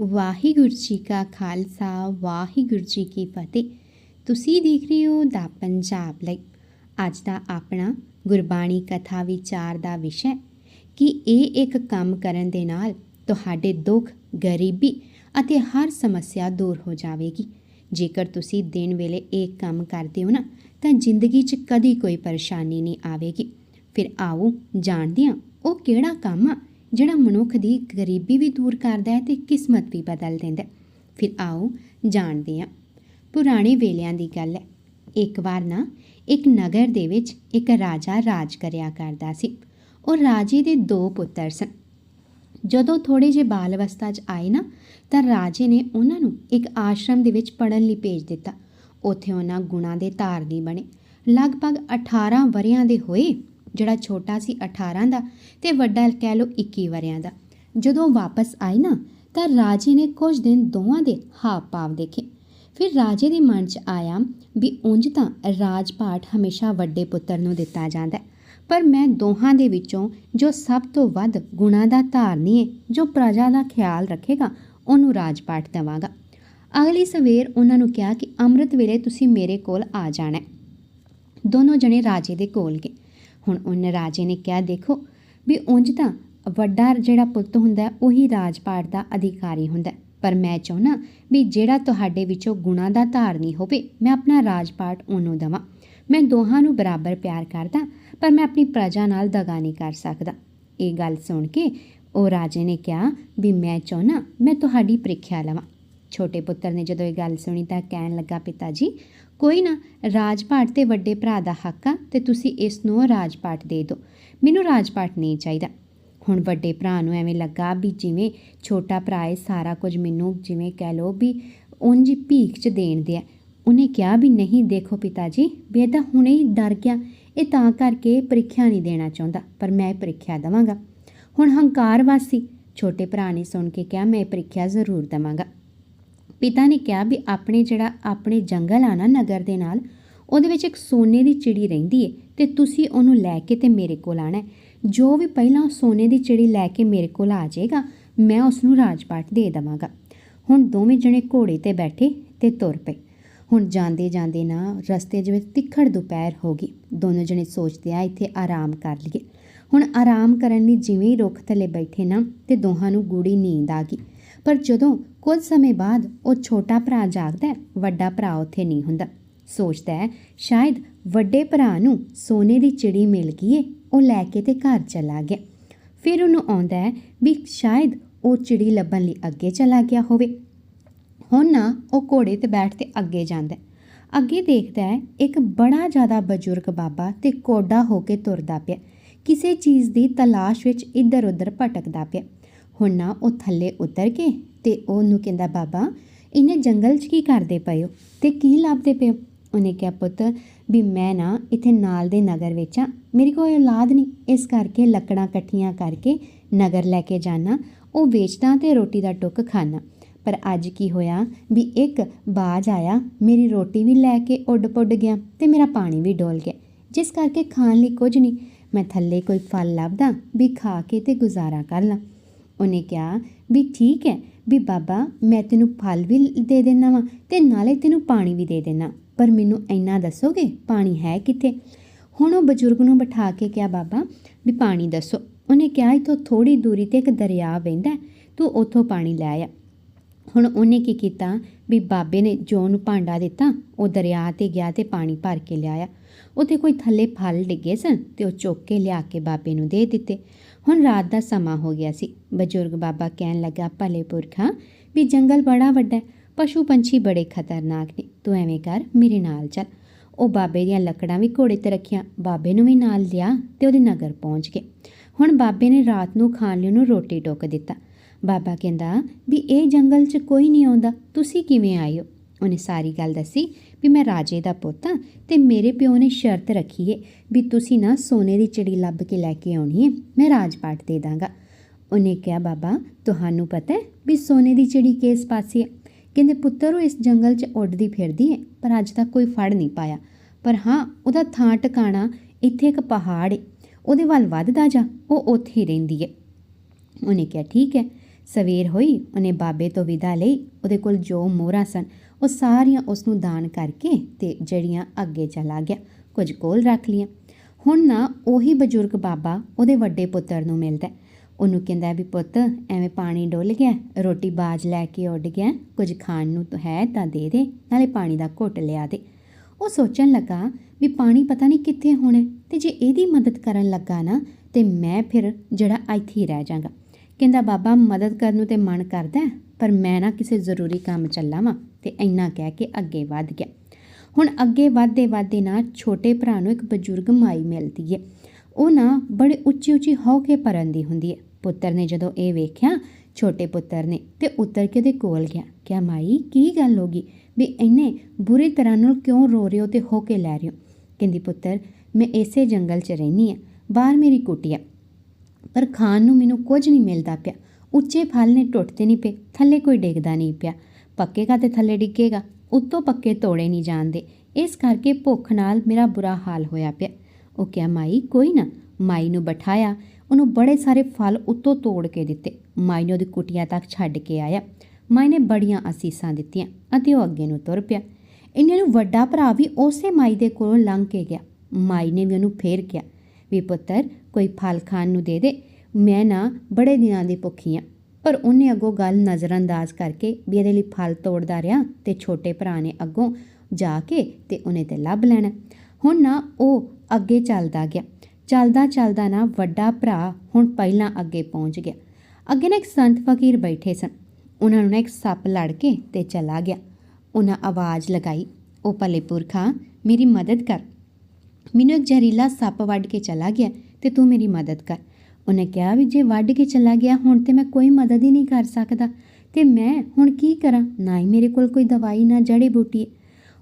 ਵਾਹਿਗੁਰੂ ਜੀ ਕਾ ਖਾਲਸਾ, ਵਾਹਿਗੁਰੂ ਜੀ ਕੀ ਫਤਿਹ। ਤੁਸੀਂ ਦੇਖ ਰਹੇ ਹੋ ਦਾ ਪੰਜਾਬ ਲਈ। ਅੱਜ ਦਾ ਆਪਣਾ ਗੁਰਬਾਣੀ ਕਥਾ ਵਿਚਾਰ ਦਾ ਵਿਸ਼ਾ ਕਿ ਇਹ ਇੱਕ ਕੰਮ ਕਰਨ ਦੇ ਨਾਲ ਤੁਹਾਡੇ ਦੁੱਖ, ਗਰੀਬੀ ਅਤੇ ਹਰ ਸਮੱਸਿਆ ਦੂਰ ਹੋ ਜਾਵੇਗੀ। ਜੇਕਰ ਤੁਸੀਂ ਦਿਨ ਵੇਲੇ ਇਹ ਕੰਮ ਕਰਦੇ ਹੋ ਨਾ, ਤਾਂ ਜ਼ਿੰਦਗੀ 'ਚ ਕਦੀ ਕੋਈ ਪਰੇਸ਼ਾਨੀ ਨਹੀਂ ਆਵੇਗੀ। ਫਿਰ ਆਓ ਜਾਣਦੇ ਹਾਂ ਉਹ ਕਿਹੜਾ ਕੰਮ ਆ ਜਿਹੜਾ ਮਨੁੱਖ ਦੀ ਗਰੀਬੀ ਵੀ ਦੂਰ ਕਰਦਾ ਹੈ ਤੇ ਕਿਸਮਤ ਵੀ ਬਦਲ ਦਿੰਦਾ ਫਿਰ ਆਓ ਜਾਣਦੇ ਹਾਂ। ਪੁਰਾਣੇ ਵੇਲਿਆਂ ਦੀ ਗੱਲ ਹੈ। ਇੱਕ ਵਾਰ ਨਾ ਇੱਕ ਨਗਰ ਦੇ ਵਿੱਚ ਇੱਕ ਰਾਜਾ ਰਾਜ ਕਰਿਆ ਕਰਦਾ ਸੀ। ਉਹ ਰਾਜੇ ਦੇ ਦੋ ਪੁੱਤਰ ਸਨ। ਜਦੋਂ ਥੋੜੇ ਜਿਹੇ ਬਾਲ ਅਵਸਥਾ 'ਚ ਆਏ ਨਾ, ਤਾਂ ਰਾਜੇ ਨੇ ਉਹਨਾਂ ਨੂੰ ਇੱਕ ਆਸ਼ਰਮ ਦੇ ਵਿੱਚ ਪੜਨ ਲਈ ਭੇਜ ਦਿੱਤਾ। ਉੱਥੇ ਉਹਨਾਂ ਗੁਣਾਂ ਦੇ ਧਾਰਨੀ ਬਣੇ। ਲਗਭਗ 18 ਵਰਿਆਂ ਦੇ ਹੋਏ ਜਿਹੜਾ ਛੋਟਾ ਸੀ 18 ਦਾ ਤੇ ਵੱਡਾ ਕਹਿ ਲਓ 21 ਵਰਿਆਂ ਦਾ। ਜਦੋਂ ਵਾਪਸ ਆਏ ਨਾ, ਤਾਂ ਰਾਜੇ ਨੇ ਕੁਝ ਦਿਨ ਦੋਵਾਂ ਦੇ ਹਾਵ ਭਾਵ ਦੇਖੇ। ਫਿਰ ਰਾਜੇ ਦੇ ਮਨ 'ਚ ਆਇਆ ਵੀ ਉਂਝ ਤਾਂ ਰਾਜ ਪਾਠ ਹਮੇਸ਼ਾ ਵੱਡੇ ਪੁੱਤਰ ਨੂੰ ਦਿੱਤਾ ਜਾਂਦਾ ਹੈ। ਪਰ ਮੈਂ ਦੋਹਾਂ ਦੇ ਵਿੱਚੋਂ ਜੋ ਸਭ ਤੋਂ ਵੱਧ ਗੁਣਾਂ ਦਾ ਧਾਰਨੀ ਹੈ ਜੋ ਪ੍ਰਜਾ ਦਾ ਖਿਆਲ ਰੱਖੇਗਾ, ਉਹਨੂੰ ਰਾਜ ਪਾਠ ਦੇਵਾਂਗਾ। ਅਗਲੀ ਸਵੇਰ ਉਹਨਾਂ ਨੂੰ ਕਿਹਾ ਕਿ ਅੰਮ੍ਰਿਤ ਵੇਲੇ ਤੁਸੀਂ ਮੇਰੇ ਕੋਲ ਆ ਜਾਣਾ ਦੋਨੋਂ ਜਣੇ ਰਾਜੇ ਦੇ ਕੋਲ ਗਏ। ਹੁਣ ਉਹਨੇ ਰਾਜੇ ਨੇ ਕਿਹਾ ਦੇਖੋ ਵੀ ਉਂਝ ਤਾਂ ਵੱਡਾ ਜਿਹੜਾ ਪੁੱਤ ਹੁੰਦਾ ਹੈ, ਉਹੀ ਰਾਜਪਾਟ ਦਾ ਅਧਿਕਾਰੀ ਹੁੰਦਾ ਪਰ ਮੈਂ ਚਾਹੁੰਦਾ ਵੀ ਜਿਹੜਾ ਤੁਹਾਡੇ ਵਿੱਚੋਂ ਗੁਣਾਂ ਦਾ ਧਾਰਨੀ ਹੋਵੇ ਮੈਂ ਆਪਣਾ ਰਾਜਪਾਟ ਉਹਨੂੰ ਦਵਾਂ। ਮੈਂ ਦੋਹਾਂ ਨੂੰ ਬਰਾਬਰ ਪਿਆਰ ਕਰਦਾ ਪਰ ਮੈਂ ਆਪਣੀ ਪ੍ਰਜਾ ਨਾਲ ਦਗਾ ਨਹੀਂ ਕਰ ਸਕਦਾ। ਇਹ ਗੱਲ ਸੁਣ ਕੇ ਉਹ ਰਾਜੇ ਨੇ ਕਿਹਾ ਵੀ ਮੈਂ ਚਾਹੁੰਦਾ ਮੈਂ ਤੁਹਾਡੀ ਪ੍ਰੀਖਿਆ ਲਵਾਂ। ਛੋਟੇ ਪੁੱਤਰ ਨੇ ਜਦੋਂ ਇਹ ਗੱਲ ਸੁਣੀ ਤਾਂ ਕਹਿਣ ਲੱਗਾ ਪਿਤਾ ਜੀ ਕੋਈ ਨਾ ਰਾਜਪਾਟ ਤੇ ਵੱਡੇ ਭਰਾ ਦਾ ਹੱਕ ਆ ਤੇ ਤੁਸੀਂ ਇਸ ਨੂੰ ਰਾਜਪਾਟ ਦੇ ਦਿਓ। ਮੈਨੂੰ ਰਾਜਪਾਟ ਨਹੀਂ ਚਾਹੀਦਾ। ਹੁਣ ਵੱਡੇ ਭਰਾ ਨੂੰ ਐਵੇਂ ਲੱਗਾ ਵੀ ਜਿਵੇਂ ਛੋਟਾ ਭਰਾ ਇਹ ਸਾਰਾ ਕੁਝ ਮੈਨੂੰ ਜਿਵੇਂ ਕਹਿ ਲਓ ਵੀ ਉਂਝ ਭੀਖ ਚ ਦੇਣ ਦਿਆ। ਉਹਨੇ ਕਿਹਾ ਵੀ ਨਹੀਂ, ਦੇਖੋ ਪਿਤਾ ਜੀ ਵੀ ਇਹ ਤਾਂ ਹੁਣੇ ਹੀ ਡਰ ਗਿਆ। ਇਹ ਤਾਂ ਕਰਕੇ ਪ੍ਰੀਖਿਆ ਨਹੀਂ ਦੇਣਾ ਚਾਹੁੰਦਾ, ਪਰ ਮੈਂ ਇਹ ਪ੍ਰੀਖਿਆ ਦੇਵਾਂਗਾ। ਹੁਣ ਹੰਕਾਰ ਵਾਸੀ, ਛੋਟੇ ਭਰਾ ਨੇ ਸੁਣ ਕੇ ਕਿਹਾ, ਮੈਂ ਇਹ ਪ੍ਰੀਖਿਆ ਜ਼ਰੂਰ ਦੇਵਾਂਗਾ। ਪਿਤਾ ਨੇ ਕਿਹਾ ਵੀ ਆਪਣੇ ਜਿਹੜਾ ਆਪਣੇ ਜੰਗਲ ਆ ਨਾ ਨਗਰ ਦੇ ਨਾਲ, ਉਹਦੇ ਵਿੱਚ ਇੱਕ ਸੋਨੇ ਦੀ ਚਿੜੀ ਰਹਿੰਦੀ ਏ ਤੇ ਤੁਸੀਂ ਉਹਨੂੰ ਲੈ ਕੇ ਤੇ ਮੇਰੇ ਕੋਲ ਆਣਾ ਜੋ ਵੀ ਪਹਿਲਾਂ ਉਹ ਸੋਨੇ ਦੀ ਚਿੜੀ ਲੈ ਕੇ ਮੇਰੇ ਕੋਲ ਆ ਜਾਏਗਾ, ਮੈਂ ਉਸ ਨੂੰ ਰਾਜਪਾਟ ਦੇ ਦੇਵਾਂਗਾ। ਹੁਣ ਦੋਵੇਂ ਜਣੇ ਘੋੜੇ ਤੇ ਬੈਠੇ ਤੇ ਤੁਰ ਪਏ। ਹੁਣ ਜਾਂਦੇ ਜਾਂਦੇ ਨਾ ਰਸਤੇ ਜਿਵੇਂ ਤਿੱਖੜ ਦੁਪਹਿਰ ਹੋ ਗਈ। ਦੋਨੋਂ ਜਣੇ ਸੋਚਦੇ ਆ ਇੱਥੇ ਆਰਾਮ ਕਰ ਲਈਏ। ਹੁਣ ਆਰਾਮ ਕਰਨ ਲਈ ਜਿਵੇਂ ਹੀ ਰੁੱਖ ਥੱਲੇ ਬੈਠੇ ਨਾ ਤੇ ਦੋਹਾਂ ਨੂੰ ਗੂੜੀ ਨੀਂਦ ਆ ਗਈ। ਪਰ ਜਦੋਂ ਕੁਝ ਸਮੇਂ ਬਾਅਦ ਉਹ ਛੋਟਾ ਭਰਾ ਜਾਗਦਾ ਵੱਡਾ ਭਰਾ ਉੱਥੇ ਨਹੀਂ ਹੁੰਦਾ। ਸੋਚਦਾ ਹੈ, ਸ਼ਾਇਦ ਵੱਡੇ ਭਰਾ ਨੂੰ ਸੋਨੇ ਦੀ ਚਿੜੀ ਮਿਲ ਗਈ ਏ, ਉਹ ਲੈ ਕੇ ਤੇ ਘਰ ਚਲਾ ਗਿਆ। ਫਿਰ ਉਹਨੂੰ ਆਉਂਦਾ ਹੈ ਵੀ ਸ਼ਾਇਦ ਉਹ ਚਿੜੀ ਲੱਭਣ ਲਈ ਅੱਗੇ ਚਲਾ ਗਿਆ ਹੋਵੇ। ਹੁਣ ਨਾ ਉਹ ਘੋੜੇ ਤੇ ਬੈਠ 'ਤੇ ਅੱਗੇ ਜਾਂਦਾ ਅੱਗੇ ਦੇਖਦਾ ਹੈ, ਇੱਕ ਬੜਾ ਜ਼ਿਆਦਾ ਬਜ਼ੁਰਗ ਬਾਬਾ ਤੇ ਕੋਡਾ ਹੋ ਕੇ ਤੁਰਦਾ ਪਿਆ। ਕਿਸੇ ਚੀਜ਼ ਦੀ ਤਲਾਸ਼ ਵਿੱਚ ਇੱਧਰ ਉੱਧਰ ਭਟਕਦਾ ਪਿਆ। ਹੁਣ ਨਾ ਉਹ ਥੱਲੇ ਉਤਰ ਕੇ ਤੇ ਉਹਨੂੰ ਕਹਿੰਦਾ, ਬਾਬਾ, ਇਹਨੇ ਜੰਗਲ 'ਚ ਕੀ ਕਰਦੇ ਪਏ ਹੋ? ਤੇ ਕੀ ਲੱਭਦੇ ਪਏ ਹੋ? ਉਹਨੇ ਕਿਹਾ, ਪੁੱਤ, ਵੀ ਮੈਂ ਨਾ ਇੱਥੇ ਨਾਲ ਦੇ ਨਗਰ ਵਿੱਚ ਆ ਮੇਰੀ ਕੋਈ ਔਲਾਦ ਨਹੀਂ। ਇਸ ਕਰਕੇ ਲੱਕੜਾਂ ਇਕੱਠੀਆਂ ਕਰਕੇ ਨਗਰ ਲੈ ਕੇ ਜਾਣਾ ਉਹ ਵੇਚਦਾ ਤੇ ਰੋਟੀ ਦਾ ਟੁੱਕ ਖਾਣਾ ਪਰ ਅੱਜ ਕੀ ਹੋਇਆ ਵੀ ਇੱਕ ਬਾਜ ਆਇਆ, ਮੇਰੀ ਰੋਟੀ ਵੀ ਲੈ ਕੇ ਉੱਡ ਪੁੱਡ ਗਿਆ ਤੇ ਮੇਰਾ ਪਾਣੀ ਵੀ ਡੋਲ ਗਿਆ। ਜਿਸ ਕਰਕੇ ਖਾਣ ਲਈ ਕੁਝ ਨਹੀਂ। ਮੈਂ ਥੱਲੇ ਕੋਈ ਫਲ ਲੱਭਦਾ, ਵੀ ਖਾ ਕੇ ਤੇ ਗੁਜ਼ਾਰਾ ਕਰ ਲਾਂ। ਉਹਨੇ ਕਿਹਾ ਵੀ ਠੀਕ ਹੈ, ਵੀ ਬਾਬਾ, ਮੈਂ ਤੈਨੂੰ ਫਲ ਵੀ ਦੇ ਦੇਣਾ ਵਾ ਤੇ ਨਾਲੇ ਤੈਨੂੰ ਪਾਣੀ ਵੀ ਦੇ ਦੇਣਾ ਪਰ ਮੈਨੂੰ ਇੰਨਾ ਦੱਸੋਗੇ, ਪਾਣੀ ਹੈ ਕਿੱਥੇ? ਹੁਣ ਉਹ ਬਜ਼ੁਰਗ ਨੂੰ ਬਿਠਾ ਕੇ ਕਿਹਾ, ਬਾਬਾ, ਵੀ ਪਾਣੀ ਦੱਸੋ। ਉਹਨੇ ਕਿਹਾ, ਇਥੋਂ ਥੋੜੀ ਦੂਰੀ ਤੇ ਇੱਕ ਦਰਿਆ ਵਹਿੰਦਾ ਤੂੰ ਉੱਥੋਂ ਪਾਣੀ ਲੈ ਆ। ਹੁਣ ਉਹਨੇ ਕੀ ਕੀਤਾ? ਵੀ ਬਾਬੇ ਨੇ ਜੋ ਉਹਨੂੰ ਭਾਂਡਾ ਦਿੱਤਾ, ਉਹ ਦਰਿਆ ਤੇ ਗਿਆ ਤੇ ਪਾਣੀ ਭਰ ਕੇ ਲਿਆਇਆ। ਉੱਥੇ ਕੋਈ ਥੱਲੇ ਫਲ ਡਿੱਗੇ ਸਨ ਤੇ ਉਹ ਚੁੱਕ ਕੇ ਲਿਆ ਕੇ ਬਾਬੇ ਨੂੰ ਦੇ ਦਿੱਤੇ। ਹੁਣ ਰਾਤ ਦਾ ਸਮਾਂ ਹੋ ਗਿਆ ਸੀ। ਬਜ਼ੁਰਗ ਬਾਬਾ ਕਹਿਣ ਲੱਗਾ, ਭਲੇ ਪੁਰਖਾ ਵੀ ਜੰਗਲ ਬੜਾ ਵੱਡਾ ਹੈ, ਪਸ਼ੂ ਪੰਛੀ ਬੜੇ ਖਤਰਨਾਕ ਨੇ, ਤੂੰ ਐਵੇਂ ਕਰ, ਮੇਰੇ ਨਾਲ ਚੱਲ। ਉਹ ਬਾਬੇ ਦੀਆਂ ਲੱਕੜਾਂ ਵੀ ਘੋੜੇ ਤੇ ਰੱਖੀਆਂ, ਬਾਬੇ ਨੂੰ ਵੀ ਨਾਲ ਲਿਆ ਤੇ ਉਹਦੇ ਨਗਰ ਪਹੁੰਚ ਗਏ। ਹੁਣ ਬਾਬੇ ਨੇ ਰਾਤ ਨੂੰ ਖਾਣ ਲਈ ਉਹਨੂੰ ਰੋਟੀ ਟੋਕ ਦਿੱਤਾ। ਬਾਬਾ ਕਹਿੰਦਾ, ਵੀ ਇਹ ਜੰਗਲ 'ਚ ਕੋਈ ਨਹੀਂ ਆਉਂਦਾ, ਤੁਸੀਂ ਕਿਵੇਂ ਆਏ ਹੋ? ਉਹਨੇ ਸਾਰੀ ਗੱਲ ਦੱਸੀ ਵੀ ਮੈਂ ਰਾਜੇ ਦਾ ਪੁੱਤ ਹਾਂ ਤੇ ਮੇਰੇ ਪਿਓ ਨੇ ਸ਼ਰਤ ਰੱਖੀ ਏ ਵੀ ਤੁਸੀਂ ਨਾ ਸੋਨੇ ਦੀ ਚਿੜੀ ਲੱਭ ਕੇ ਲੈ ਕੇ ਆਉਣੀ ਏ, ਮੈਂ ਰਾਜਪਾਟ ਦੇ ਦਾਂਗਾ। ਉਹਨੇ ਕਿਹਾ, ਬਾਬਾ, ਤੁਹਾਨੂੰ ਪਤਾ ਹੈ ਵੀ ਸੋਨੇ ਦੀ ਚਿੜੀ ਕਿਸ ਪਾਸੇ ਹੈ ਕਹਿੰਦੇ, ਪੁੱਤਰ, ਉਹ ਇਸ ਜੰਗਲ 'ਚ ਉੱਡਦੀ ਫਿਰਦੀ ਹੈ ਪਰ ਅੱਜ ਤੱਕ ਕੋਈ ਫੜ ਨਹੀਂ ਪਾਇਆ। ਪਰ ਹਾਂ, ਉਹਦਾ ਥਾਂ ਟਿਕਾਣਾ ਇੱਥੇ ਇੱਕ ਪਹਾੜ ਏ, ਉਹਦੇ ਵੱਲ ਵੱਧਦਾ ਜਾ, ਉਹ ਉੱਥੇ ਹੀ ਰਹਿੰਦੀ ਹੈ ਉਹਨੇ ਕਿਹਾ, ਠੀਕ ਹੈ। ਸਵੇਰ ਹੋਈ, ਉਹਨੇ ਬਾਬੇ ਤੋਂ ਵਿਦਾ ਲਈ, ਉਹਦੇ ਕੋਲ ਜੋ ਮੋਹਰਾਂ ਸਨ ਉਹ ਸਾਰੀਆਂ ਉਸ ਨੂੰ ਦਾਨ ਕਰਕੇ ਤੇ ਜਿਹੜੀਆਂ ਅੱਗੇ ਚਲਾ ਗਿਆ, ਕੁਝ ਕੋਲ ਰੱਖ ਲੀਆਂ ਹੁਣ ਨਾ ਉਹੀ ਬਜ਼ੁਰਗ ਬਾਬਾ ਉਹਦੇ ਵੱਡੇ ਪੁੱਤਰ ਨੂੰ ਮਿਲਦਾ ਉਹਨੂੰ ਕਹਿੰਦਾ ਵੀ ਪੁੱਤ, ਐਵੇਂ ਪਾਣੀ ਡੁੱਲ ਗਿਆ, ਰੋਟੀ ਬਾਜ ਲੈ ਕੇ ਉੱਡ ਗਿਆ, ਕੁਝ ਖਾਣ ਨੂੰ ਤਾਂ ਹੈ ਤਾਂ ਦੇ ਦੇ, ਨਾਲੇ ਪਾਣੀ ਦਾ ਘੁੱਟ ਲਿਆ ਦੇ। ਉਹ ਸੋਚਣ ਲੱਗਾ ਵੀ ਪਾਣੀ ਪਤਾ ਨਹੀਂ ਕਿੱਥੇ ਹੋਣਾ ਹੈ ਤੇ ਜੇ ਇਹਦੀ ਮਦਦ ਕਰਨ ਲੱਗਾ ਨਾ, ਤੇ ਮੈਂ ਫਿਰ ਜਿਹੜਾ ਇੱਥੇ ਹੀ ਰਹਿ ਜਾਗਾ ਕਹਿੰਦਾ, ਬਾਬਾ, ਮਦਦ ਕਰਨ ਨੂੰ ਤੇ ਮਨ ਕਰਦਾ ਪਰ ਮੈਂ ਨਾ ਕਿਸੇ ਜ਼ਰੂਰੀ ਕੰਮ ਚੱਲਾ ਵਾਂ ਤੇ ਇੰਨਾ ਕਹਿ ਕੇ ਅੱਗੇ ਵੱਧ ਗਿਆ। ਹੁਣ ਅੱਗੇ ਵਧਦੇ ਵਧਦੇ ਨਾ ਛੋਟੇ ਭਰਾ ਨੂੰ ਇੱਕ ਬਜ਼ੁਰਗ ਮਾਈ ਮਿਲਦੀ ਹੈ ਉਹ ਨਾ ਬੜੇ ਉੱਚੀ ਉੱਚੀ ਹੋ ਕੇ ਪਰਨ ਦੀ ਹੁੰਦੀ ਹੈ ਪੁੱਤਰ ਨੇ ਜਦੋਂ ਇਹ ਵੇਖਿਆ, ਛੋਟੇ ਪੁੱਤਰ ਨੇ ਤੇ ਉੱਤਰ ਕੇ ਉਹਦੇ ਕੋਲ ਗਿਆ। ਕਿਆ ਮਾਈ, ਕੀ ਗੱਲ ਹੋ ਗਈ? ਵੀ ਇੰਨੇ ਬੁਰੀ ਤਰ੍ਹਾਂ ਨਾਲ ਕਿਉਂ ਰੋ ਰਹੇ ਹੋ ਤੇ ਹੋ ਕੇ ਲੈ ਰਹੇ ਹੋ? ਕਹਿੰਦੀ, ਪੁੱਤਰ, ਮੈਂ ਇਸੇ ਜੰਗਲ 'ਚ ਰਹਿੰਦੀ ਆ। ਬਾਹਰ ਮੇਰੀ ਕੁਟੀਆ ਪਰ ਖਾਣ ਨੂੰ ਮੈਨੂੰ ਕੁਝ ਨਹੀਂ ਮਿਲਦਾ ਪਿਆ। ਉੱਚੇ ਫਲ ਨੇ ਟੁੱਟਦੇ ਨਹੀਂ ਪਏ। ਥੱਲੇ ਕੋਈ ਡਿੱਗਦਾ ਨਹੀਂ ਪਿਆ। ਪੱਕੇਗਾ ਤੇ ਥੱਲੇ ਡਿੱਗੇਗਾ, ਉੱਤੋਂ ਪੱਕੇ ਤੋੜੇ ਨਹੀਂ ਜਾਂਦੇ ਇਸ ਕਰਕੇ ਭੁੱਖ ਨਾਲ ਮੇਰਾ ਬੁਰਾ ਹਾਲ ਹੋਇਆ ਪਿਆ। ਉਹ ਕਿਹਾ, ਮਾਈ, ਕੋਈ ਨਾ, ਮਾਈ ਨੂੰ ਬਿਠਾਇਆ। ਉਹਨੂੰ ਬੜੇ ਸਾਰੇ ਫਲ ਉੱਤੋਂ ਤੋੜ ਕੇ ਦਿੱਤੇ। ਮਾਈ ਨੇ ਉਹਦੀ ਕੁਟੀਆ ਤੱਕ ਛੱਡ ਕੇ ਆਇਆ। ਮਾਈ ਨੇ ਬੜੀਆਂ ਅਸੀਸਾਂ ਦਿੱਤੀਆਂ ਅਤੇ ਉਹ ਅੱਗੇ ਨੂੰ ਤੁਰ ਪਿਆ। ਇਹਨਾਂ ਨੂੰ ਵੱਡਾ ਭਰਾ ਵੀ ਉਸੇ ਮਾਈ ਦੇ ਕੋਲੋਂ ਲੰਘ ਕੇ ਗਿਆ। ਮਾਈ ਨੇ ਵੀ ਉਹਨੂੰ ਫੇਰ ਕਿਹਾ, ਵੀ ਪੁੱਤਰ, ਕੋਈ ਫਲ ਖਾਣ ਨੂੰ ਦੇ ਦੇ। ਮੈਂ ਨਾ ਬੜੇ ਦਿਨਾਂ ਦੀ ਭੁੱਖੀ ਆ। ਪਰ ਉਹਨੇ ਅੱਗੋਂ ਗੱਲ ਨਜ਼ਰਅੰਦਾਜ਼ ਕਰਕੇ ਵੀ ਇਹਦੇ ਲਈ ਫਲ ਤੋੜਦਾ ਰਿਹਾ ਤੇ ਛੋਟੇ ਭਰਾ ਨੇ ਅੱਗੋਂ ਜਾ ਕੇ ਤੇ ਉਹਨੇ ਤੇ ਲੱਭ ਲੈਣਾ। ਹੁਣ ਨਾ ਉਹ ਅੱਗੇ ਚੱਲਦਾ ਗਿਆ। ਚੱਲਦਾ ਚੱਲਦਾ ਨਾ ਵੱਡਾ ਭਰਾ ਹੁਣ ਪਹਿਲਾਂ ਅੱਗੇ ਪਹੁੰਚ ਗਿਆ। ਅੱਗੇ ਨਾ ਇੱਕ ਸੰਤ ਫਕੀਰ ਬੈਠੇ ਸਨ। ਉਹਨਾਂ ਨੂੰ ਨਾ ਇੱਕ ਸੱਪ ਲੜ ਕੇ ਤੇ ਚਲਾ ਗਿਆ। ਉਹਨਾਂ ਆਵਾਜ਼ ਲਗਾਈ, ਉਹ ਭਲੇ ਪੁਰਖਾ, ਮੇਰੀ ਮਦਦ ਕਰ। ਮੈਨੂੰ ਇੱਕ ਜ਼ਹਿਰੀਲਾ ਸੱਪ ਵੱਢ ਕੇ ਚਲਾ ਗਿਆ ਤੇ ਤੂੰ ਮੇਰੀ ਮਦਦ ਕਰ। ਉਹਨੇ ਕਿਹਾ ਵੀ ਜੇ ਵੱਢ ਕੇ ਚਲਾ ਗਿਆ, ਹੁਣ ਤੇ ਮੈਂ ਕੋਈ ਮਦਦ ਹੀ ਨਹੀਂ ਕਰ ਸਕਦਾ। ਤੇ ਮੈਂ ਹੁਣ ਕੀ ਕਰਾਂ? ਨਾ ਹੀ ਮੇਰੇ ਕੋਲ ਕੋਈ ਦਵਾਈ, ਨਾ ਜੜੀ ਬੂਟੀ। ਹੈ।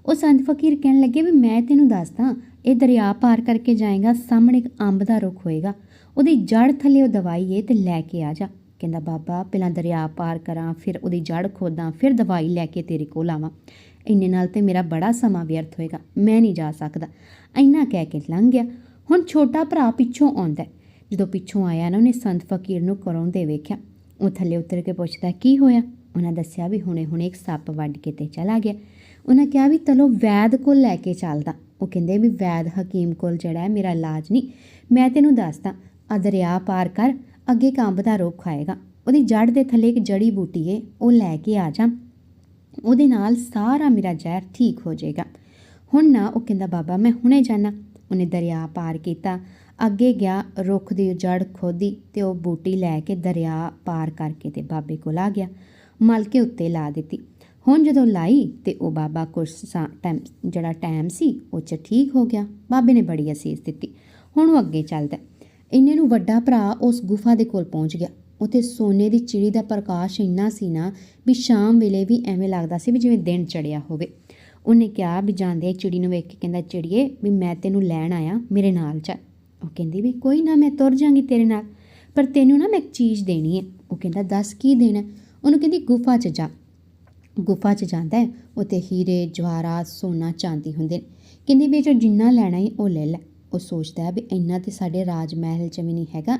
ਉਹ ਸੰਤ ਫਕੀਰ ਕਹਿਣ ਲੱਗੇ ਵੀ ਮੈਂ ਤੈਨੂੰ ਦੱਸਦਾ, ਇਹ ਦਰਿਆ ਪਾਰ ਕਰਕੇ ਜਾਏਗਾ, ਸਾਹਮਣੇ ਇੱਕ ਅੰਬ ਦਾ ਰੁੱਖ ਹੋਏਗਾ। ਉਹਦੀ ਜੜ ਥੱਲੇ ਉਹ ਦਵਾਈ ਏ ਤੇ ਲੈ ਕੇ ਆ ਜਾ। ਕਹਿੰਦਾ, ਬਾਬਾ, ਪਹਿਲਾਂ ਦਰਿਆ ਪਾਰ ਕਰਾਂ, ਫਿਰ ਉਹਦੀ ਜੜ ਖੋਦਾਂ, ਫਿਰ ਦਵਾਈ ਲੈ ਕੇ ਤੇਰੇ ਕੋਲ ਆਵਾਂ। ਇੰਨੇ ਨਾਲ ਤੇ ਮੇਰਾ ਬੜਾ ਸਮਾਂ ਵਿਅਰਥ ਹੋਏਗਾ, ਮੈਂ ਨਹੀਂ ਜਾ ਸਕਦਾ। ਇੰਨਾ ਕਹਿ ਕੇ ਲੰਘ ਗਿਆ। ਹੁਣ ਛੋਟਾ ਭਰਾ ਪਿੱਛੋਂ ਆਉਂਦਾ ਜਦੋਂ ਪਿੱਛੋਂ ਆਇਆ ਨਾ ਉਹਨੇ ਸੰਤ ਫਕੀਰ ਨੂੰ ਕਰਾਉਂਦੇ ਵੇਖਿਆ। ਉਹ ਥੱਲੇ ਉਤਰ ਕੇ ਪੁੱਛਦਾ, ਕੀ ਹੋਇਆ? ਉਹਨਾਂ ਦੱਸਿਆ ਵੀ ਹੁਣੇ ਹੁਣੇ ਇੱਕ ਸੱਪ ਵੱਢ ਕੇ ਤੇ ਚਲਾ ਗਿਆ। ਉਹਨਾਂ ਕਿਹਾ ਵੀ ਚਲੋ ਵੈਦ ਕੋਲ ਲੈ ਕੇ ਚੱਲਦਾ। ਉਹ ਕਹਿੰਦੇ ਵੀ, ਵੈਦ ਹਕੀਮ ਕੋਲ ਜਿਹੜਾ ਹੈ ਮੇਰਾ ਇਲਾਜ ਨਹੀਂ। ਮੈਂ ਤੈਨੂੰ ਦੱਸਦਾ ਆ ਦਰਿਆ ਪਾਰ ਕਰ, ਅੱਗੇ ਕੰਬ ਦਾ ਰੁੱਖ ਆਏਗਾ। ਉਹਦੀ ਜੜ ਦੇ ਥੱਲੇ ਇੱਕ ਜੜੀ ਬੂਟੀ ਏ, ਉਹ ਲੈ ਕੇ ਆ ਜਾ। ਉਹਦੇ ਨਾਲ ਸਾਰਾ ਮੇਰਾ ਜ਼ਹਿਰ ਠੀਕ ਹੋ ਜਾਏਗਾ। ਹੁਣ ਨਾ, ਉਹ ਕਹਿੰਦਾ, ਬਾਬਾ, ਮੈਂ ਹੁਣੇ ਜਾਣਾ ਉਹਨੇ ਦਰਿਆ ਪਾਰ ਕੀਤਾ। ਅੱਗੇ ਗਿਆ, ਰੁੱਖ ਦੀ ਜੜ ਖੋਦੀ ਤੇ ਉਹ ਬੂਟੀ ਲੈ ਕੇ ਦਰਿਆ ਪਾਰ ਕਰਕੇ ਤੇ ਬਾਬੇ ਕੋਲ ਆ ਗਿਆ। ਮਲ ਕੇ ਉੱਤੇ ਲਾ ਦਿੱਤੀ। ਹੁਣ ਜਦੋਂ ਲਾਈ ਤੇ ਉਹ ਬਾਬਾ ਕੁਛ ਸਾ- ਟਾਈਮ ਜਿਹੜਾ ਟਾਈਮ ਸੀ, ਉਹ ਚ ਠੀਕ ਹੋ ਗਿਆ। ਬਾਬੇ ਨੇ ਬੜੀ ਅਸੀਸ ਦਿੱਤੀ। ਹੁਣ ਉਹ ਅੱਗੇ ਚੱਲਦਾ। ਇੰਨੇ ਨੂੰ ਵੱਡਾ ਭਰਾ ਉਸ ਗੁਫਾ ਦੇ ਕੋਲ ਪਹੁੰਚ ਗਿਆ। ਉਤੇ ਸੋਨੇ ਦੀ ਚਿੜੀ ਦਾ ਪ੍ਰਕਾਸ਼ ਇੰਨਾ ਸੀ ਨਾ ਵੀ ਸ਼ਾਮ ਵੇਲੇ ਵੀ ਐਵੇਂ ਲੱਗਦਾ ਸੀ ਵੀ ਜਿਵੇਂ ਦਿਨ ਚੜਿਆ ਹੋਵੇ। ਉਹਨੇ ਕਿਹਾ ਵੀ ਜਾਂਦੇ ਚਿੜੀ ਨੂੰ ਵੇਖ ਕੇ ਕਹਿੰਦਾ, ਚਿੜੀਏ, ਵੀ ਮੈਂ ਤੈਨੂੰ ਲੈਣ ਆਇਆ, ਮੇਰੇ ਨਾਲ ਚੱਲ। ਉਹ ਕਹਿੰਦੀ ਵੀ ਕੋਈ ਨਾ, ਮੈਂ ਤੁਰ ਜਾਾਂਗੀ ਤੇਰੇ ਨਾਲ, ਪਰ ਤੈਨੂੰ ਨਾ ਮੈਂ ਇੱਕ ਚੀਜ਼ ਦੇਣੀ ਹੈ। ਉਹ ਕਹਿੰਦਾ, ਦੱਸ ਕੀ ਦੇਣਾ? ਉਹਨੂੰ ਕਹਿੰਦੀ, ਗੁਫਾ 'ਚ ਜਾ। ਗੁਫਾ 'ਚ ਜਾਂਦਾ ਹੈ, ਉੱਥੇ ਹੀਰੇ ਜਵਾਹਰਾਤ ਸੋਨਾ, ਚਾਂਦੀ ਹੁੰਦੇ ਨੇ। ਕਹਿੰਦੀ ਵੀ ਜੋ ਜਿੰਨਾ ਲੈਣਾ ਹੈ ਉਹ ਲੈ ਲੈ। ਉਹ ਸੋਚਦਾ ਹੈ ਵੀ ਇੰਨਾ ਤੇ ਸਾਡੇ ਰਾਜ ਮਹਿਲ 'ਚ ਵੀ ਨਹੀਂ ਹੈਗਾ,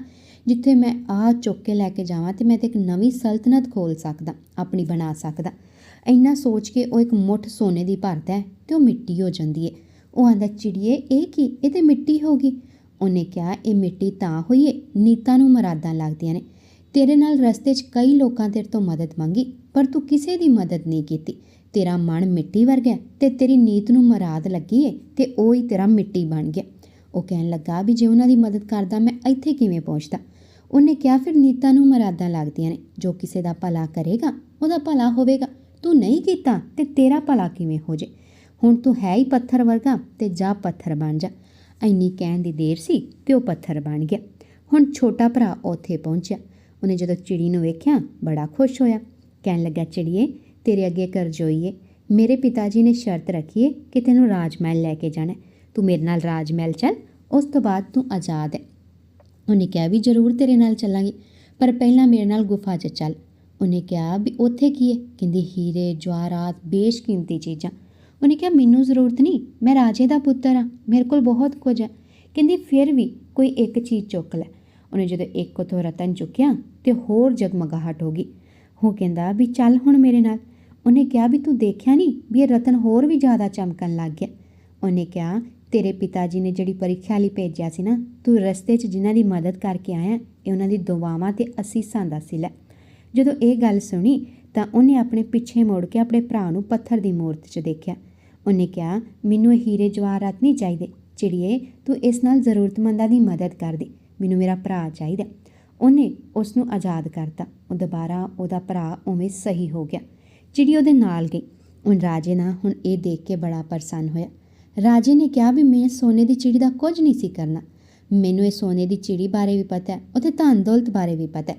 ਜਿੱਥੇ ਮੈਂ ਆਹ ਚੁੱਕ ਕੇ ਲੈ ਕੇ ਜਾਵਾਂ ਤੇ ਮੈਂ ਤੇ ਇੱਕ ਨਵੀਂ ਸਲਤਨਤ ਖੋਲ ਸਕਦਾ, ਆਪਣੀ ਬਣਾ ਸਕਦਾ। ਇੰਨਾ ਸੋਚ ਕੇ ਉਹ ਇੱਕ ਮੁੱਠ ਸੋਨੇ ਦੀ ਭਰਦਾ ਹੈ ਤੇ ਉਹ ਮਿੱਟੀ ਹੋ ਜਾਂਦੀ ਹੈ ਉਹ ਆਂਦਾ, ਚਿੜੀਏ, ਇਹ ਕੀ? ਇਹ ਤੇ ਮਿੱਟੀ ਹੋ ਗਈ। ਉਹਨੇ ਕਿਹਾ, ਇਹ ਮਿੱਟੀ ਤਾਂ ਹੋਈ ਏ, ਨੀਤਾਂ ਨੂੰ ਮਰਾਦਾਂ ਲੱਗਦੀਆਂ ਨੇ। ਤੇਰੇ ਨਾਲ ਰਸਤੇ 'ਚ ਕਈ ਲੋਕਾਂ ਤੇਰੇ ਤੋਂ ਮਦਦ ਮੰਗੀ, ਪਰ ਤੂੰ ਕਿਸੇ ਦੀ ਮਦਦ ਨਹੀਂ ਕੀਤੀ। ਤੇਰਾ ਮਨ ਮਿੱਟੀ ਵਰਗਾ ਹੈ ਤੇ ਤੇਰੀ ਨੀਤ ਨੂੰ ਮਰਾਦ ਲੱਗੀ ਏ ਤੇ ਉਹ ਹੀ ਤੇਰਾ ਮਿੱਟੀ ਬਣ ਗਿਆ। ਉਹ ਕਹਿਣ ਲੱਗਾ, ਵੀ ਜੇ ਉਹਨਾਂ ਦੀ ਮਦਦ ਕਰਦਾ, ਮੈਂ ਇੱਥੇ ਕਿਵੇਂ ਪਹੁੰਚਦਾ? ਉਹਨੇ ਕਿਹਾ, ਫਿਰ ਨੀਤਾਂ ਨੂੰ ਮਰਾਦਾਂ ਲੱਗਦੀਆਂ ਨੇ। ਜੋ ਕਿਸੇ ਦਾ ਭਲਾ ਕਰੇਗਾ, ਉਹਦਾ ਭਲਾ ਹੋਵੇਗਾ। ਤੂੰ ਨਹੀਂ ਕੀਤਾ ਤੇ ਤੇਰਾ ਭਲਾ ਕਿਵੇਂ ਹੋ ਜੇ? ਹੁਣ ਤੂੰ ਹੈ ਹੀ ਪੱਥਰ ਵਰਗਾ ਤੇ ਜਾ ਪੱਥਰ ਬਣ ਜਾ। ਇੰਨੀ ਕਹਿਣ ਦੀ ਦੇਰ ਸੀ ਤੇ ਉਹ ਪੱਥਰ ਬਣ ਗਿਆ। ਹੁਣ ਛੋਟਾ ਭਰਾ ਉੱਥੇ ਪਹੁੰਚਿਆ। ਉਹਨੇ ਜਦੋਂ ਚਿੜੀ ਨੂੰ ਵੇਖਿਆ, ਬੜਾ ਖੁਸ਼ ਹੋਇਆ। ਕਹਿਣ ਲੱਗਾ, ਚਿੜੀਏ, ਤੇਰੇ ਅੱਗੇ ਕਰਜੋਈਏ। ਮੇਰੇ ਪਿਤਾ ਜੀ ਨੇ ਸ਼ਰਤ ਰੱਖੀ ਹੈ ਕਿ ਤੈਨੂੰ ਰਾਜ ਮਹਿਲ ਲੈ ਕੇ ਜਾਣਾ। ਤੂੰ ਮੇਰੇ ਨਾਲ ਰਾਜ ਮਹਿਲ ਚੱਲ, ਉਸ ਤੋਂ ਬਾਅਦ ਤੂੰ ਆਜ਼ਾਦ ਹੈ ਉਹਨੇ ਕਿਹਾ ਵੀ, ਜ਼ਰੂਰ ਤੇਰੇ ਨਾਲ ਚੱਲਾਂਗੀ, ਪਰ ਪਹਿਲਾਂ ਮੇਰੇ ਨਾਲ ਗੁਫਾ 'ਚ ਚੱਲ। ਉਹਨੇ ਕਿਹਾ ਵੀ, ਉੱਥੇ ਕੀ ਹੈ ਕਹਿੰਦੀ, ਹੀਰੇ, ਜਵਾਹਰਾਤ, ਬੇਸ਼ਕੀਮਤੀ ਚੀਜ਼ਾਂ। ਉਹਨੇ ਕਿਹਾ, ਮੈਨੂੰ ਜ਼ਰੂਰਤ ਨਹੀਂ, ਮੈਂ ਰਾਜੇ ਦਾ ਪੁੱਤਰ ਹਾਂ, ਮੇਰੇ ਕੋਲ ਬਹੁਤ ਕੁਝ ਹੈ। ਕਹਿੰਦੀ, ਫਿਰ ਵੀ ਕੋਈ ਇੱਕ ਚੀਜ਼ ਚੁੱਕ ਲੈ। ਉਹਨੇ ਜਦੋਂ ਇੱਕ ਉਥੋਂ ਰਤਨ ਚੁੱਕਿਆ ਤੇ ਹੋਰ ਜਗਮਗਾਹਟ ਹੋ ਗਈ। ਉਹ ਕਹਿੰਦਾ, ਵੀ ਚੱਲ ਹੁਣ ਮੇਰੇ ਨਾਲ। ਉਹਨੇ ਕਿਹਾ, ਵੀ ਤੂੰ ਦੇਖਿਆ ਨਹੀਂ ਵੀ ਇਹ ਰਤਨ ਹੋਰ ਵੀ ਜ਼ਿਆਦਾ ਚਮਕਣ ਲੱਗ ਗਿਆ? ਉਹਨੇ ਕਿਹਾ, ਤੇਰੇ ਪਿਤਾ ਜੀ ਨੇ ਜਿਹੜੀ ਪ੍ਰੀਖਿਆ ਲਈ ਭੇਜਿਆ ਸੀ ਨਾ, ਤੂੰ ਰਸਤੇ 'ਚ ਜਿਨ੍ਹਾਂ ਦੀ ਮਦਦ ਕਰਕੇ ਆਇਆ, ਇਹ ਉਹਨਾਂ ਦੀ ਦੁਆਵਾਂ ਤੇ ਅਸੀਸਾਂ ਦਾ ਸਿਲਾ ਜਦੋਂ ਇਹ ਗੱਲ ਸੁਣੀ ਤਾਂ ਉਹਨੇ ਆਪਣੇ ਪਿੱਛੇ ਮੁੜ ਕੇ ਆਪਣੇ ਭਰਾ ਨੂੰ ਪੱਥਰ ਦੀ ਮੂਰਤ 'ਚ ਦੇਖਿਆ। ਉਹਨੇ ਕਿਹਾ, ਮੈਨੂੰ ਇਹ ਹੀਰੇ ਜਵਾਹਰਾਤ ਨਹੀਂ ਚਾਹੀਦੇ। ਚਿੜੀਏ, ਤੂੰ ਇਸ ਨਾਲ ਜ਼ਰੂਰਤਮੰਦਾਂ ਦੀ ਮਦਦ ਕਰ ਦੇ। ਮੈਨੂੰ ਮੇਰਾ ਭਰਾ ਚਾਹੀਦਾ ਉਹਨੇ ਉਸ ਨੂੰ ਆਜ਼ਾਦ ਕਰਤਾ। ਉਹ ਦੁਬਾਰਾ ਉਹਦਾ ਭਰਾ ਉਵੇਂ ਸਹੀ ਹੋ ਗਿਆ। ਚਿੜੀ ਉਹਦੇ ਨਾਲ ਗਈ। ਹੁਣ ਰਾਜੇ ਨਾ ਹੁਣ ਇਹ ਦੇਖ ਕੇ ਬੜਾ ਪ੍ਰਸੰਨ ਹੋਇਆ। ਰਾਜੇ ਨੇ ਕਿਹਾ ਵੀ ਮੈਂ ਸੋਨੇ ਦੀ ਚਿੜੀ ਦਾ ਕੁਝ ਨਹੀਂ ਸੀ ਕਰਨਾ। ਮੈਨੂੰ ਇਹ ਸੋਨੇ ਦੀ ਚਿੜੀ ਬਾਰੇ ਵੀ ਪਤਾ ਹੈ, ਉਹਦੇ ਧਨ ਦੌਲਤ ਬਾਰੇ ਵੀ ਪਤਾ ਹੈ।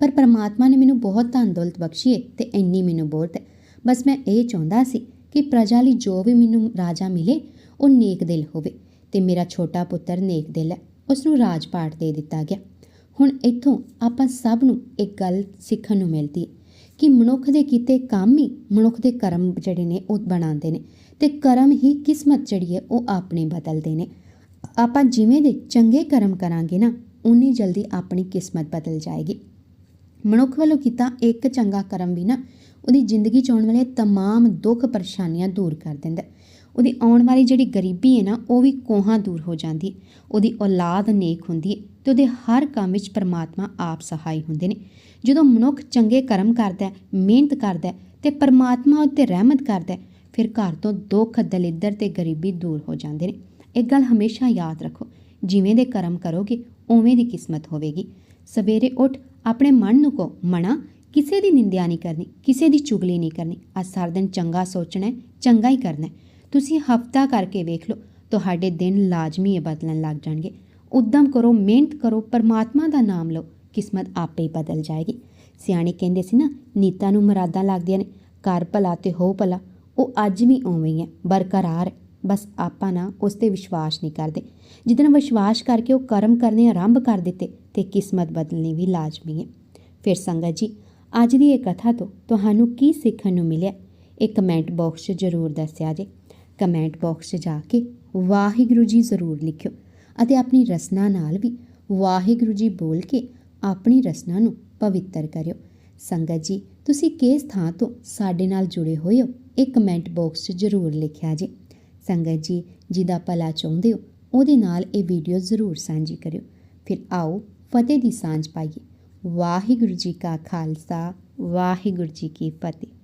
ਪਰ ਪਰਮਾਤਮਾ ਨੇ ਮੈਨੂੰ ਬਹੁਤ ਧਨ ਦੌਲਤ ਬਖਸ਼ੀ ਹੈ ਤੇ ਇੰਨੀ ਮੈਨੂੰ ਬਹੁਤ ਹੈ। ਬਸ ਮੈਂ ਇਹ ਚਾਹੁੰਦਾ ਸੀ ਕਿ ਪ੍ਰਜਾ ਲਈ ਜੋ ਵੀ ਮੈਨੂੰ ਰਾਜਾ ਮਿਲੇ, ਉਹ ਨੇਕ ਦਿਲ ਹੋਵੇ ਤੇ ਮੇਰਾ ਛੋਟਾ ਪੁੱਤਰ ਨੇਕ ਦਿਲ ਹੈ ਉਸ ਨੂੰ ਰਾਜ ਪਾਟ ਦੇ ਦਿੱਤਾ ਗਿਆ। ਹੁਣ ਇੱਥੋਂ ਆਪਾਂ ਸਭ ਨੂੰ ਇੱਕ ਗੱਲ ਸਿੱਖਣ ਨੂੰ ਮਿਲਦੀ ਹੈ ਕਿ ਮਨੁੱਖ ਦੇ ਕੀਤੇ ਕੰਮ ਹੀ ਮਨੁੱਖ ਦੇ ਕਰਮ ਜਿਹੜੇ ਨੇ, ਉਹ ਬਣਾਉਂਦੇ ਨੇ ਤੇ ਕਰਮ ਹੀ ਕਿਸਮਤ ਜਿਹੜੀ ਹੈ, ਉਹ ਆਪਣੇ ਬਦਲਦੇ ਨੇ। ਆਪਾਂ ਜਿਵੇਂ ਦੇ ਚੰਗੇ ਕਰਮ ਕਰਾਂਗੇ ਨਾ, ਉਨੀ ਜਲਦੀ ਆਪਣੀ ਕਿਸਮਤ ਬਦਲ ਜਾਏਗੀ। ਮਨੁੱਖ ਵੱਲੋਂ ਕੀਤਾ ਇੱਕ ਚੰਗਾ ਕਰਮ ਵੀ ਨਾ ਉਹਦੀ ਜ਼ਿੰਦਗੀ 'ਚ ਆਉਣ ਵਾਲੇ तमाम ਦੁੱਖ ਪਰੇਸ਼ਾਨੀਆਂ ਦੂਰ ਕਰ ਦਿੰਦਾ ਹੈ। ਉਹਦੀ ਆਉਣ ਵਾਲੀ ਜਿਹੜੀ ਗਰੀਬੀ ਹੈ ਨਾ ਉਹ ਵੀ ਕੋਹਾਂ ਦੂਰ ਹੋ ਜਾਂਦੀ ਹੈ ਉਹਦੀ ਔਲਾਦ ਨੇਕ ਹੁੰਦੀ ਹੈ ਤੇ ਉਹਦੇ ਹਰ ਕੰਮ ਵਿੱਚ ਪਰਮਾਤਮਾ ਆਪ ਸਹਾਈ ਹੁੰਦੇ ਨੇ ਜਦੋਂ ਮਨੁੱਖ ਚੰਗੇ ਕਰਮ ਕਰਦਾ ਹੈ ਮਿਹਨਤ ਕਰਦਾ ਹੈ ਤੇ ਪਰਮਾਤਮਾ ਉੱਤੇ ਰਹਿਮਤ ਕਰਦਾ ਹੈ ਫਿਰ ਘਰ ਤੋਂ ਦੁੱਖ ਦਲਿੱਦਰ ਤੇ ਗਰੀਬੀ ਦੂਰ ਹੋ ਜਾਂਦੇ ਨੇ ਇੱਕ ਗੱਲ ਹਮੇਸ਼ਾ ਯਾਦ ਰੱਖੋ ਜਿਵੇਂ ਦੇ ਕਰਮ ਕਰੋਗੇ ਉਵੇਂ ਦੀ ਕਿਸਮਤ ਹੋਵੇਗੀ ਸਵੇਰੇ ਉੱਠ ਆਪਣੇ ਮਨ ਨੂੰ ਕਹੋ ਮਣਾ ਕਿਸੇ ਦੀ ਨਿੰਦਿਆ ਨਹੀਂ ਕਰਨੀ, ਕਿਸੇ ਦੀ ਚੁਗਲੀ ਨਹੀਂ ਕਰਨੀ। ਅੱਜ ਸਾਰਾ ਦਿਨ ਚੰਗਾ ਸੋਚਣਾ ਚੰਗਾ ਹੀ ਕਰਨਾ ਤੁਸੀਂ ਹਫਤਾ ਕਰਕੇ ਵੇਖ ਲਓ, ਤੁਹਾਡੇ ਦਿਨ ਲਾਜ਼ਮੀ ਹੀ ਬਦਲਣ ਲੱਗ ਜਾਣਗੇ। ਉਦਮ ਕਰੋ, ਮਿਹਨਤ ਕਰੋ, ਪਰਮਾਤਮਾ ਦਾ ਨਾਮ ਲਓ, ਕਿਸਮਤ ਆਪੇ ਹੀ ਬਦਲ ਜਾਏਗੀ। ਸਿਆਣੇ ਕਹਿੰਦੇ ਸੀ ਨਾ, ਨੀਤਾ ਨੂੰ ਮਰਾਦਾਂ ਲੱਗਦੀਆਂ ਨੇ ਕਰ ਭਲਾ ਤੇ ਹੋ ਭਲਾ, ਉਹ ਅੱਜ ਵੀ ਉਵੇਂ ਹੀ ਹੈ, ਬਰਕਰਾਰ ਹੈ। ਬਸ ਆਪਾਂ ਨਾ ਉਸ ਤੇ ਵਿਸ਼ਵਾਸ ਨਹੀਂ ਕਰਦੇ। ਜਿੱਦਣ ਵਿਸ਼ਵਾਸ ਕਰਕੇ ਉਹ ਕਰਮ ਕਰਨੇ ਆਰੰਭ ਕਰ ਦਿੱਤੇ ਤੇ ਕਿਸਮਤ ਬਦਲਣੀ ਵੀ ਲਾਜ਼ਮੀ ਹੈ। ਫਿਰ ਸੰਗਤ ਜੀ, ਅੱਜ ਦੀ ਇਹ ਕਥਾ ਤੋਂ ਤੁਹਾਨੂੰ ਕੀ ਸਿੱਖਣ ਨੂੰ ਮਿਲਿਆ? ਇਹ ਕਮੈਂਟ ਬਾਕਸ 'ਚ ਜ਼ਰੂਰ ਦੱਸਿਆ ਜੇ। ਕਮੈਂਟ ਬਾਕਸ 'ਚ ਜਾ ਕੇ ਵਾਹਿਗੁਰੂ ਜੀ ਜ਼ਰੂਰ ਲਿਖਿਓ ਅਤੇ ਆਪਣੀ ਰਸਨਾ ਨਾਲ ਵੀ ਵਾਹਿਗੁਰੂ ਜੀ ਬੋਲ ਕੇ ਆਪਣੀ ਰਸਨਾ ਨੂੰ ਪਵਿੱਤਰ ਕਰਿਓ। ਸੰਗਤ ਜੀ, ਤੁਸੀਂ ਕਿਸ ਥਾਂ ਤੋਂ ਸਾਡੇ ਨਾਲ ਜੁੜੇ ਹੋਏ ਹੋ? ਇਹ ਕਮੈਂਟ ਬਾਕਸ 'ਚ ਜ਼ਰੂਰ ਲਿਖਿਆ ਜੇ। ਸੰਗਤ ਜੀ, ਜਿਹਦਾ ਭਲਾ ਚਾਹੁੰਦੇ ਹੋ, ਉਹਦੇ ਨਾਲ ਇਹ ਵੀਡੀਓ ਜ਼ਰੂਰ ਸਾਂਝੀ ਕਰਿਓ। ਫਿਰ ਆਓ ਫਤਿਹ ਦੀ ਸਾਂਝ ਪਾਈਏ। ਵਾਹਿਗੁਰੂ ਜੀ ਕਾ ਖਾਲਸਾ ਵਾਹਿਗੁਰੂ ਜੀ ਕੀ ਫਤਿਹ।